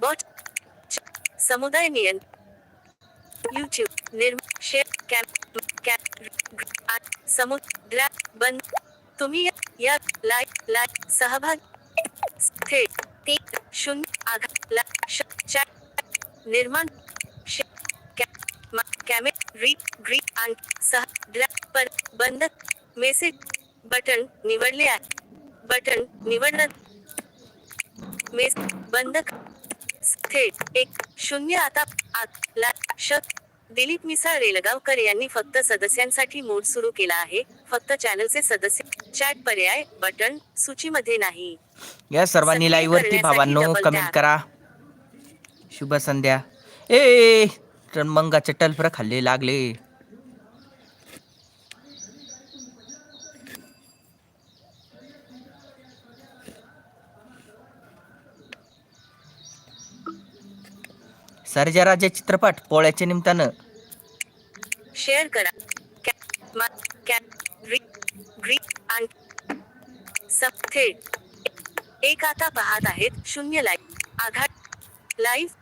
Bought समुदाय नियन YouTube निर्म शेअर कॅम्प कॅम्प समुद्रा बंद तुम्ही या- या लाईक लाईक सहभाग थेट तीन शून्य आघात ला निर्माण कॅमे री ग्रीड आणि सह ड्रा पर बंद मेसेज बटन निवडले आहे बटन निवडलं मेस बंद थेट एक शून्य आता आत दिलीप मिसाळ रेलगावकर यांनी फक्त सदस्यांसाठी मोड सुरू केला आहे. फक्त चॅनलचे सदस्य चॅट पर्याय बटन सूचीमध्ये नाही. या सर्वांनी लाईव्ह वरती भावांनो कमेंट. करा. शुभ संध्या. ए मंगाचे टलफर खाल्ले लागले. सर्जा राजे चित्रपट पोळ्याच्या निमित्तानं. शेअर करा. एक आता पाहत आहेत शून्य लाईव्ह आघात लाईव्ह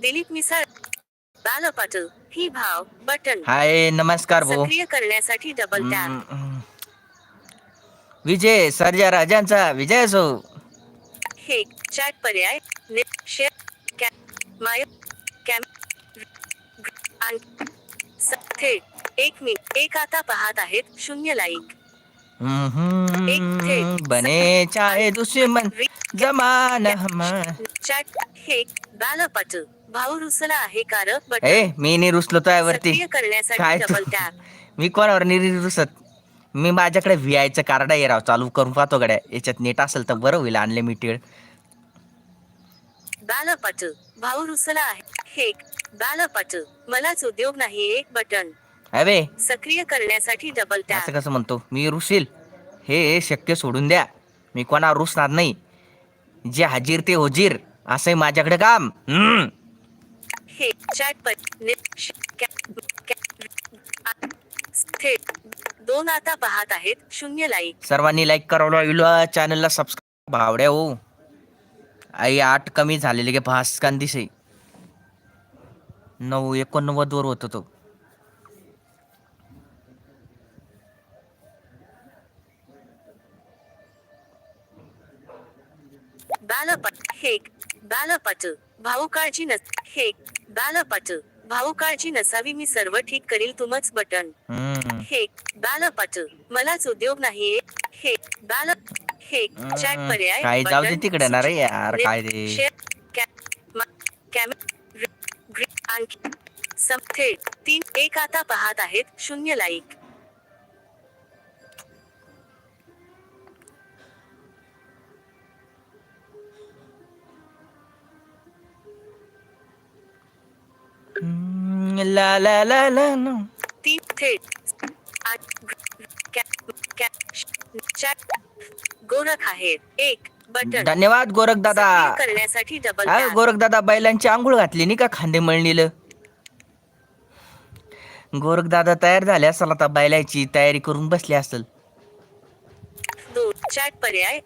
दिलीप मिसाळ बाल पाटील ही भाव बटन. हाय नमस्कार भाऊ. सक्रिय करण्यासाठी डबल टॅप. विजय सर्जा राजांचा विजय असो. हे चॅट पर्याय ने शेअर कॅ माय कॅम आणि स- थेट एक मिनिट एक आता पाहत आहेत शून्य लाईक. एक थेट. बने चाहे दुश्मन जमान चॅट हे बाल पाटील भाऊ रुसला आहे कार ए मी नाही रुसलो तो वरती सक्रिय करण्यासाठी काय डबल? टॅप मी कोणावर नाही रुसत मी माझ्याकडे व्ही आयचं कार्ड आहे राव. चालू करून पाहतो गड्या. याच्यात नेट असेल तर बरं होईल अनलिमिटेड बाल पाटील भाऊ रुसला आहे. हे बाल पाटील मलाच उद्योग नाही एक बटन. अबे. सक्रिय करण्यासाठी डबल असं टॅप कसं म्हणतो? मी रुसील हे शक्य सोडून द्या. मी कोणावर रुसणार नाही. जे हाजीर ते होजीर. असंही माझ्याकडे काम. हम्म. हे चॅट पर ने श- कॅ- कॅ- आ- थेट दोन आता पाहत आहेत. शून्य लाईक सर्वांनी लाईक करावं चॅनलला सबस्क्राईब भावड्या हो. आई आठ कमी झालेले गे भास्कान दिसे नऊ एकोणनव्वद वर होत तो. बालपट हेक बालपट भाऊ काळजी नस हेक बालपट भाऊ काळजी नसावी मी सर्व ठीक करील तुमच बटन. हेक बालपट मलाच उद्योग नाही हे बाल हेक चॅट. पर्याय काय जाऊ दे तिकडे ना रे यार काय रे शेअर कॅ- मा- कॅमे रि- ग्रि- आणखी थेट तीन एक आता पाहत आहेत शून्य लाईक ला ला ला ला ला. तीन थेट आठ गोरख आहे एक धन्यवाद गोरख दादा करण्यासाठी डबल हा. गोरख दादा बैलांची आंघोळ घातली नाही का खांदे मळणीला? गोरख दादा तयार झाले असेल आता बैलाची तयारी करून बसले असेल. चॅट पर्याय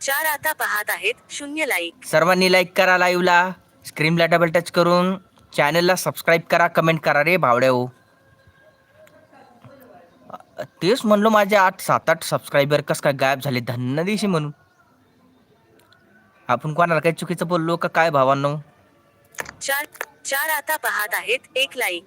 चार आता पाहत आहेत. शून्य लाईक सर्वांनी लाईक करा लाईव्हला स्क्रीनला डबल टच करून चॅनलला सबस्क्राईब करा कमेंट करा रे भावड्या हो तेच म्हणलो माझे आठ सात आठ सबस्क्रायबर कस काय गायब झाले धन्य दिवशी म्हणून. आपण कोणाला काही चुकीचं बोललो का काय भावांनो? चार चार आता पाहत आहेत एक लाईक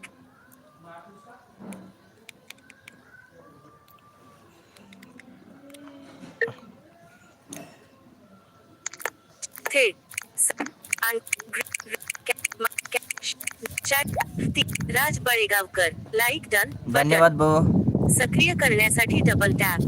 थेट राज बळेगावकर. Like done. धन्यवाद भाऊ. सक्रिय करण्यासाठी डबल टॅप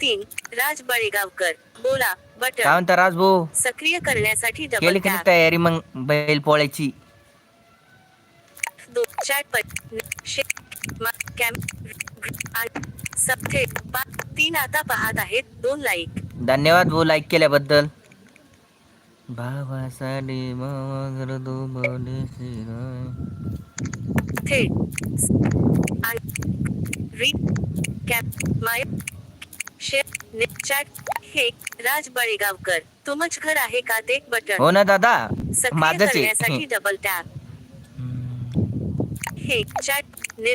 तीन राज बळेगावकर बोला काय बटन म्हणता राज भाऊ सक्रिय करण्यासाठी डबल केली की नाही टॅप तयारी मग बैल पोळ्याची? दो शे मा- कॅम आण- सब थेट पा- तीन आता पाहत आहेत दोन लाईक धन्यवाद भाऊ लाईक केल्याबद्दल. भावासाठी मावा करतो. थेट रीड कॅप माय शेअर ने चॅट हे राज बळेगावकर तुमच घर आहे का? ते बटन हो ना दादा. सक्रिय माझंच करण्यासाठी आहे डबल टॅप हे चॅट ने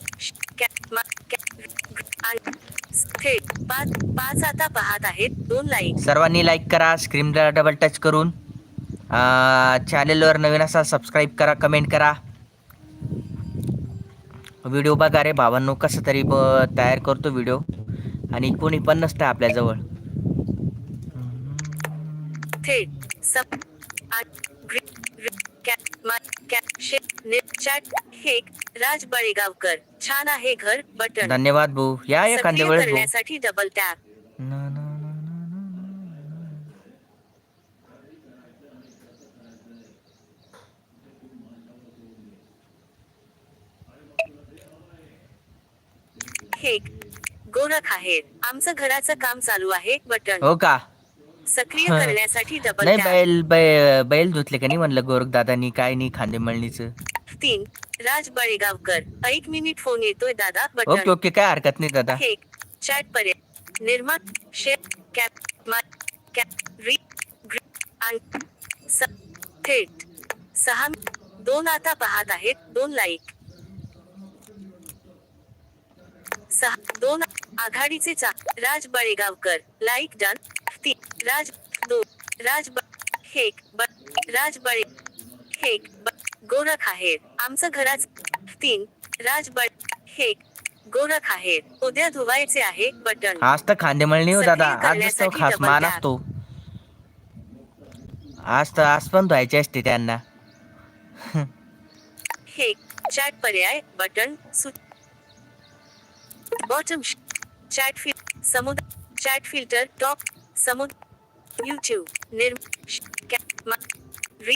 कॅप मा कॅप आणि थेट पाच पाच आता पाहत आहेत. दोन लाईक सर्वांनी लाईक करा स्क्रीनला डबल टच करून. चॅनेलवर नवीन असा सबस्क्राईब करा कमेंट करा. व्हिडिओ बघा रे भावांनो कसं तरी ब तयार करतो व्हिडिओ आणि कोणी पण नसतं आपल्याजवळ. राज बळेगावकर छान आहे घर बटन धन्यवाद भाऊ. या एखाद्या वेळेस डबल टॅप ना, ना, ना, ना, ना, ना. हे गोरख आहे आमचं घराचं काम चालू आहे बटन. हो का? सक्रिय हा. करण्यासाठी डबल नाही टॅप बैल बै- बैल धुतले का नाही म्हणलं गोरख दादानी? काय नाही खांदे मळणीचं. तीन. राज बळेगावकर. एक मिनिट फोन येतोय दादा ओके बटन. ओके काय हरकत नाही दादा. हे चॅट पर्याय. निर्माण शेअर कॅप मा कॅप री ग्री आणि स- थेट सहा दोन आता पाहत आहेत दोन लाईक सहा दोन आघाडीचे चा राज बळेगावकर. लाईक डन तीन. राज दोन. राज हेक ब राज बळे हेक ब गोरख आहेत. आमचं घराच तीन. राज बळ हेक गोरख आहेत. उद्या धुवायचे आहे बटन. आज तर खांदे मळणी हो दादा. आज करण्यासाठी खास मान. असतो. आज तर आज पण धुवायचे असते त्यांना. हे चॅट पर्याय. बटन सु बॉटम चॅट फिल समुद चॅट फिल्टर टॉप समुद यूट्यूब निर्म री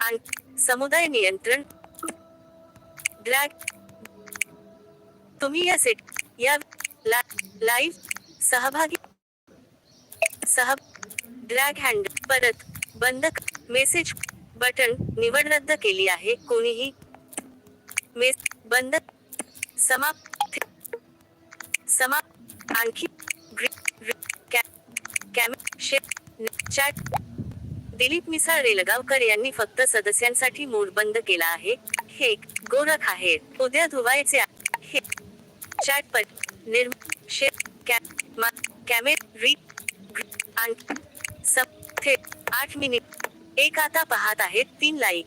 आणि समुदाय नियंत्रण ड्रॅग तुम्ही या सेट या ला, लाईव्ह सहभागी सह ड्रॅग हँड परत बंद मेसेज बटन निवड रद्द केली आहे कोणीही मेस बंद समाप्त समा आणखी ग्री- चॅट. दिलीप मिसाळ रेलगावकर यांनी फक्त सदस्यांसाठी मोड बंद केला आहे. हे गोरख आहेत उद्या धुवायचे हे चॅट पर निर्म शे मा कॅमे री आठ मिनिट. एक आता पाहत आहेत तीन लाईक.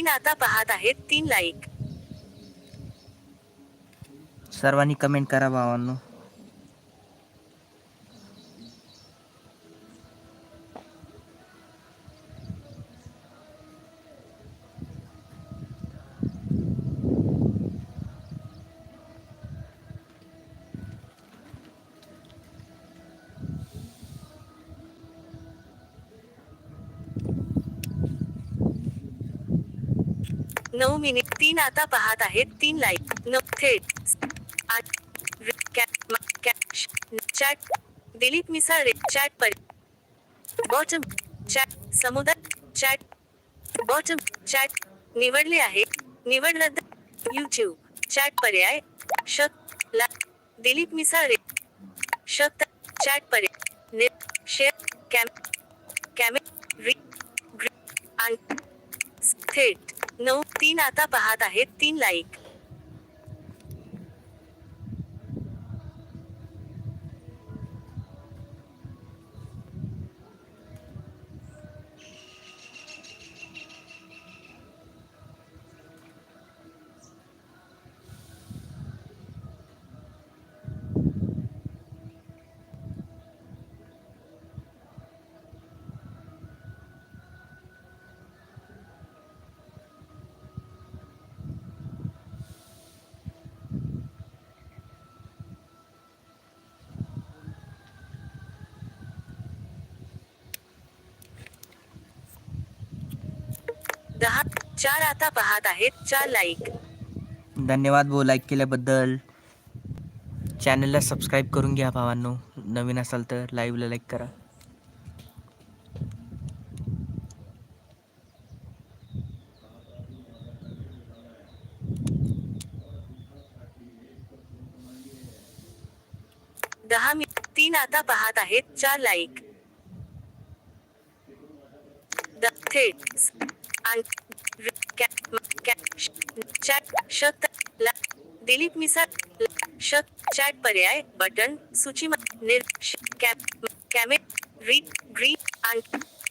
तीन आता पाहत आहेत तीन लाईक सर्वांनी कमेंट करा भावांनो. नऊ मिनिट तीन आता पाहत आहेत, तीन लाईक नऊ थेट आठ चॅट दिलीप मिसाळ चॅट पर बॉटम चॅट समुदाय चॅट बॉटम चॅट निवडले आहे. निवड यूट्यूब चॅट पर्याय. शक ला दिलीप मिसाळ शक चॅट पर्याय. ने शेअर कॅम कॅमे री थेट नऊ तीन आता पाहत आहेत तीन लाईक दहा चार आता पाहत आहेत. चार लाईक धन्यवाद भाऊ लाईक केल्याबद्दल. चॅनलला सबस्क्राईब करून घ्या भावांनो. नवीन असाल तर लाईव्हला लाईक करा. दहा मि तीन आता पाहत आहेत. चार लाईक थेट चॅट शत ला दिलीप मिसाळ ल- शत चॅट पर्याय बटन सूची निर श- कॅप म- कॅमे री ग्रीन आण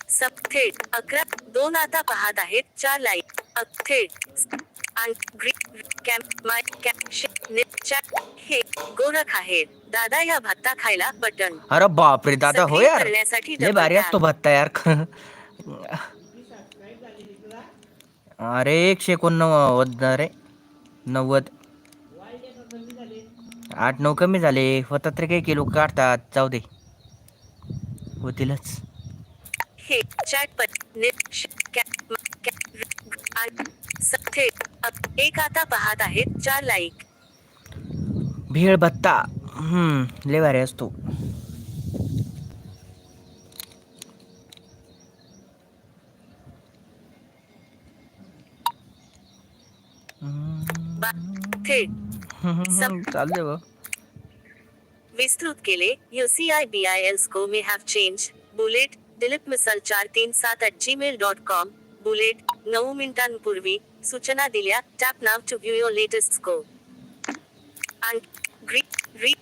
सब थेट अकरा दोन आता पाहत आहेत चार लाईक अ- थेट स- आण ग्रीन कॅम्प माय कॅप श- नि- चॅट हे गोरख आहेत दादा या भत्ता खायला बटन अरे बापरे दादा हो सक्रिय यार करण्यासाठी लय double भारी tap. असतो भत्ता यार अरे एकशे एकोणनव्वद अरे नव्वद. आठ नऊ कमी झाले. होतात तरी काही किलो. काढतात. जाऊ दे. होतीलच. हे रि- एक आता पाहत आहेत चार लाईक भेळ भत्ता. हम्म लय भारी असतो. थेट चालते बघ विस्तृत केले UCI B I L स्को may have change bullet Dilip Misal चार तीन सात at Gmail dot com bullet नऊ मिनिटांपूर्वी सूचना दिल्या। टॅप नाव टू व्ह्यू युअर लेटेस्ट स्को आणि ग्री री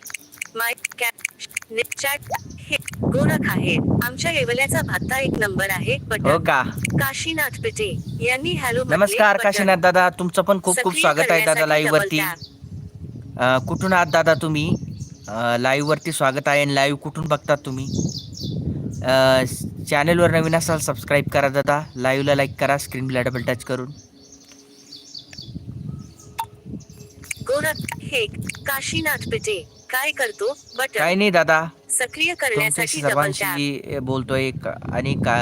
माय कॅप चॅट हे गोरख आहे आमच्या येवल्याचा भत्ता एक नंबर आहे. हो का? काशीनाथ पिटे यांनी हॅलो नमस्कार. काशीनाथ दादा तुमचं पण खूप खूप स्वागत आहे दादा लाईव्ह वरती. अं, कुठून आहात दादा तुम्ही? लाईव्ह वरती स्वागत आहे लाईव्ह कुठून बघतात तुम्ही? चॅनेलवर नवीन असाल सबस्क्राईब करा दादा. लाईव्हला लाईक करा स्क्रीनला डबल टच करून. गोरख हे काशीनाथ पिटे. काय करतो? काही बटन नाही दादा. सक्रिय करण्यासाठी डबल टॅप बोलतोय आणि का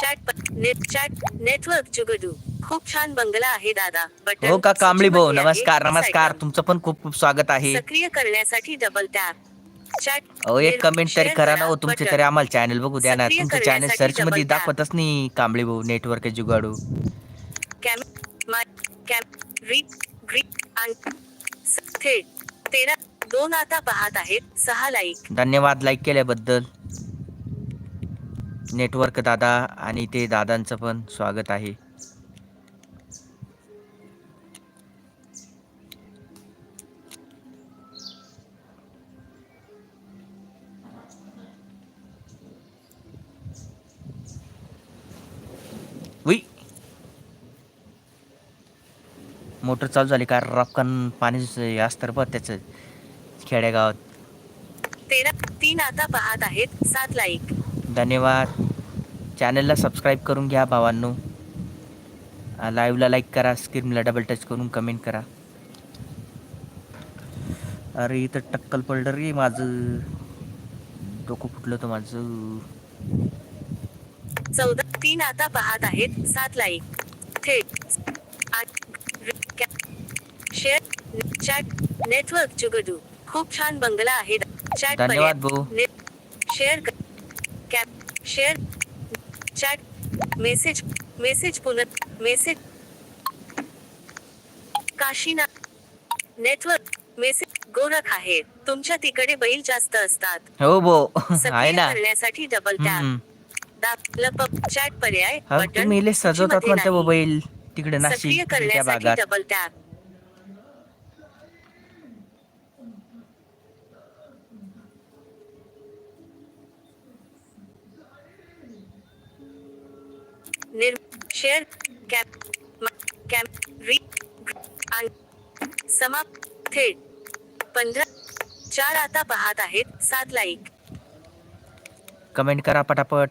चॅट नेट चॅट नेटवर्क जुगडू खूप छान बंगला आहे दादा. बटन हो का कांबळी भाऊ? नमस्कार नमस्कार. तुमचं पण खूप खूप स्वागत आहे. सक्रिय करण्यासाठी डबल टॅप चॅट अहो एक कमेंट तरी करा ना हो तुमचे. तरी आम्हाला चॅनल बघू द्या ना. तुमचं चॅनल सर्च मध्ये. दाखवतच नाही कांबळे भाऊ नेटवर्क जुगाडू. कॅम कॅम री ग्री आणि थेट तेरा दोन आता पाहत आहेत. सहा लाईक धन्यवाद लाईक केल्याबद्दल. नेटवर्क दादा आणि ते दादांचं पण स्वागत आहे. मोटर चालू झाली का? रपकन पाणी असतं बघ त्याचं. खेडेगावात. तेरा तीन आता पाहत आहेत. सात लाईक धन्यवाद. चॅनलला सबस्क्राईब करून घ्या भावांनो. लाईव्हला लाईक करा. स्क्रीनला डबल टच करून कमेंट करा. अरे इथं टक्कल पडलं रे माझं. डोकं फुटलं होतं माझं. चौदा तीन आता पाहत आहेत. सात लाईक थेट आठ शेअर चॅट नेटवर्क जुगडू खूप छान बंगला आहे चॅट धन्यवाद. भाऊ. Share cap share chat message message पुनः message Kashinath network message Gorakh आहे तुमच्या तिकडे बैल जास्त असतात हो भो आहे ना करण्यासाठी डबल. टॅप लपप चॅट पर्याय बटन इले सजवतात म्हणते. मोबाईल तिकडे नाशिक करण्यासाठी डबल टॅप निर शेअर कॅप म- री आणि समाप्त थेट पंधरा चार आता पाहत आहेत. सात लाईक कमेंट करा पटापट.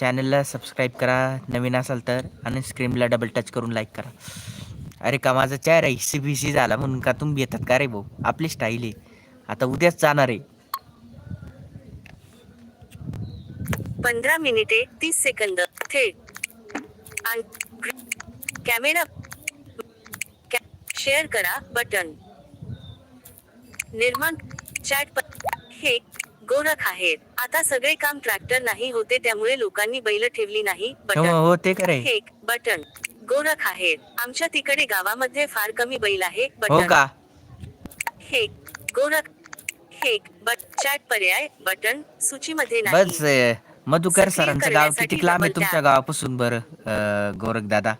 चॅनलला सबस्क्राईब करा. नवीन असाल तर आणि स्क्रीनला डबल टच करून लाईक करा. अरे का माझा चेहरा बी बिसी झाला म्हणून का तुम्ही येतात का रे भाऊ? आपली स्टाईल आहे. आता उद्याच जाणार आहे. पंधरा मिनिटे तीस सेकंद. थेट. कॅमेरा शेअर करा बटन. निर्माण चॅट हे गोरख आहेत. आता सगळे काम ट्रॅक्टर नाही होते त्यामुळे लोकांनी बैल ठेवली नाही हो बटन. हो ते खरंय. हे बटन. गोरख आहेत. आमच्या तिकडे गावामध्ये फार कमी बैल आहे हो बटन का? हे गोरख हे बट चॅट पर्याय बटन सूचीमध्ये नाही. मधुकर सक्रिय सरांचं गाव करण्यासाठी किती लांब आहे तुमच्या. गावापासून बरं गोरख दादा?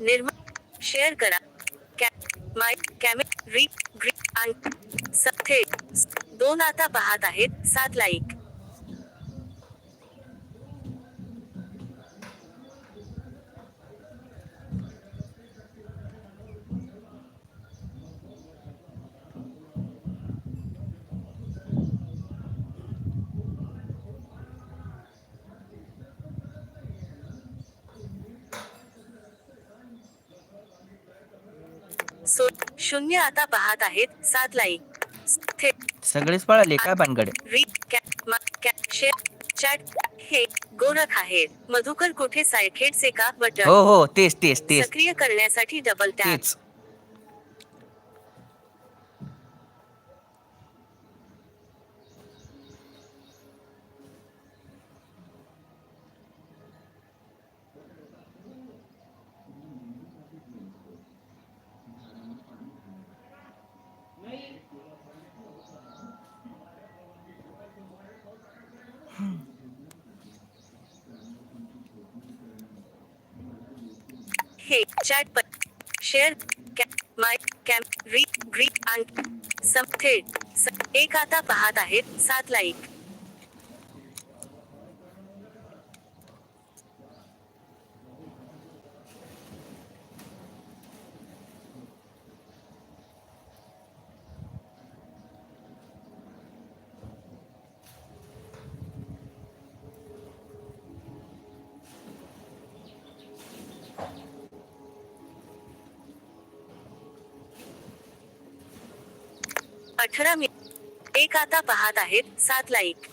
निर्माण शेअर करा. कॅ माय कॅमे री ग्री आणि स- थेट दोन आता पाहत आहेत. सात लाईक सो शून्य आता पाहत आहेत. सात लाईक सगळेच पळाले काय चॅट हे गोरख आहेत. मधुकर कोठे सायखेडचे का हो बटन? हो तेच तेच तेच. सक्रिय करण्यासाठी डबल टॅप चॅट पर शेअर माय कॅम्प री ग्री अँड सम थेट स- एक आता पाहत आहेत सात लाईक अठरा मी एक आता पाहत आहेत सात लाईक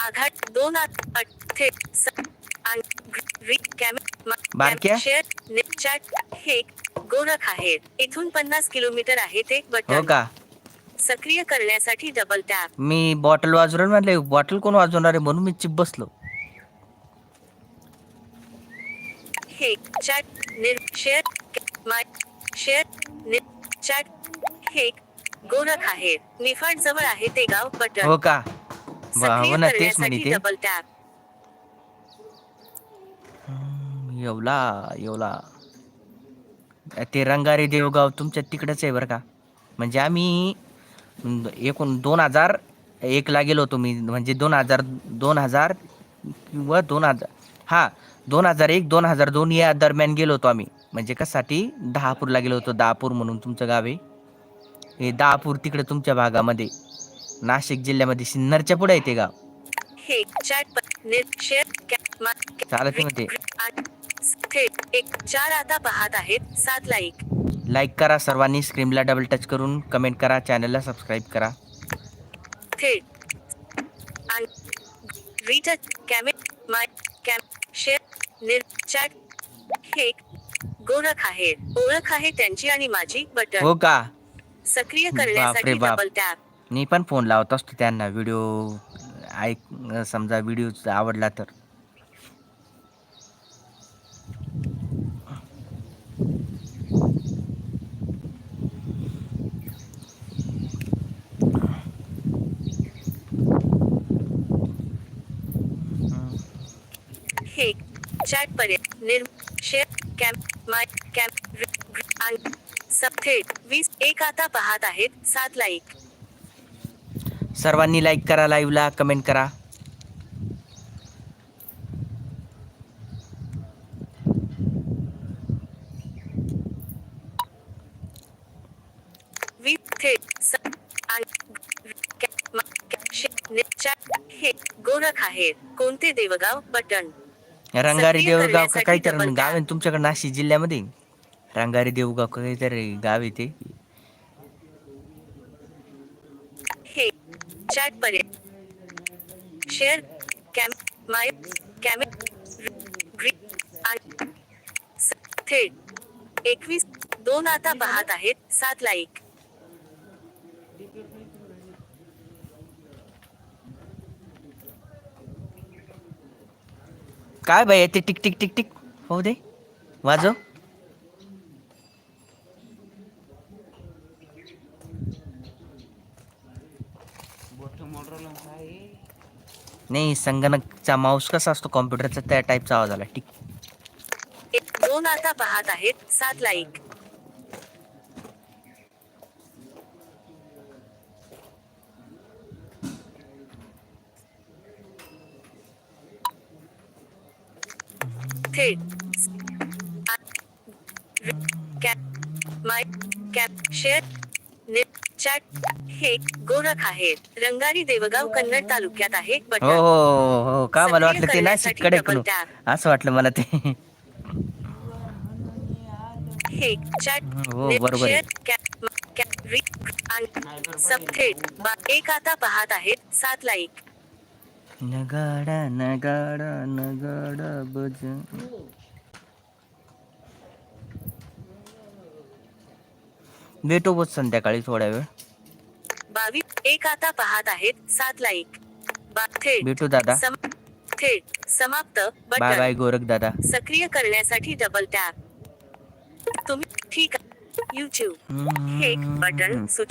आघात दोन आत अठ्ठे बारक्या? हे गोरख आहेत. इथून पन्नास किलोमीटर आहे ते हो बटन का? सक्रिय करण्यासाठी डबल टॅप मी बॉटल वाजवणार म्हटले बॉटल कोण वाजवणार आहे म्हणून मी चिप बसलो. हे चॅट निर शेअर माय शेअर चॅट हे गोरख आहेत. निफाड जवळ आहे ते गाव हो बटन का? वा, सक्रिय हो ना तेच डबल टॅप येवला येवला. ते रंगारी देवगाव तुमच्या तिकडच आहे बरं का? म्हणजे आम्ही एकूण दोन हजार एकला गेलो होतो मी. म्हणजे दोन हजार दोन हजार किंवा दोन हजार हा दोन हजार एक दोन हजार दोन या दरम्यान गेलो होतो आम्ही. म्हणजे कशासाठी? दहापूरला गेलो होतो. दहापूर म्हणून तुमचं गाव आहे. हे दहापूर तिकडे तुमच्या भागामध्ये नाशिक जिल्ह्यामध्ये सिन्नरच्या पुढे आहे ते गाव. चालत थेट एक चार आता पाहत आहेत. सात लाईक लाईक करा सर्वांनी स्क्रीनला डबल टच करून कमेंट करा चॅनलला सबस्क्राईब करा. थेट आणि रिटच कॅमे माय कॅम शेअर निर चॅट हे गोरख आहेत ओळख आहे त्यांची आणि माझी बटन. हो का? सक्रिय करण्यासाठी बाप. डबल टॅप मी पण फोन लावत असतो त्यांना. व्हिडिओ ऐक समजा व्हिडिओ आवडला तर हे चॅट पर्याय निर शेअर कॅम माय कॅम रि- ग्र- आणि सब थेट वीस एक आता पाहत आहेत सात लाईक. सर्वांनी लाईक करा लाईव्हला कमेंट करा. हे गोरख आहे कोणते देवगाव बटन? रंगारी देवगाव का काहीतरी गाव आहे तुमच्याकडे नाशिक जिल्ह्यामध्ये? रंगारी देवगाव का काहीतरी गाव आहे ते? चॅट पर्याय शेअर कॅम माय थेट एकवीस दोन आता पाहत आहेत सात लाईक काय बाई ते टिक टिक टिक टिक. हो दे. वाजव. नाही संगणकचा माऊस कसा असतो कॉम्प्युटरचा त्या टाईपचा आवाज आला. टिक. दोन आता पाहत आहेत. सात like my cap share chat हे गोरख आहेत रंगारी देवगाव कन्नड तालुक्यात आहे. हो हो हो हो. का मला वाटलं ते नाशिककडे. असं वाटलं मला ते. हे चॅट हो, बरोबर आहे. एक आता पाहत आहेत. सात लाईक नगाडा नगाडा नगाडा बज. भेटू बस संध्याकाळी थोड्या वेळ. बावीस एक आता पाहत आहेत सात लाईक बा थेट भेटू दादा. सम- थेट. समाप्त. बाय बाय गोरख दादा. सक्रिय करण्यासाठी डबल टॅप तुम्ही ठीक आहे. युट्यूब बटन सूचित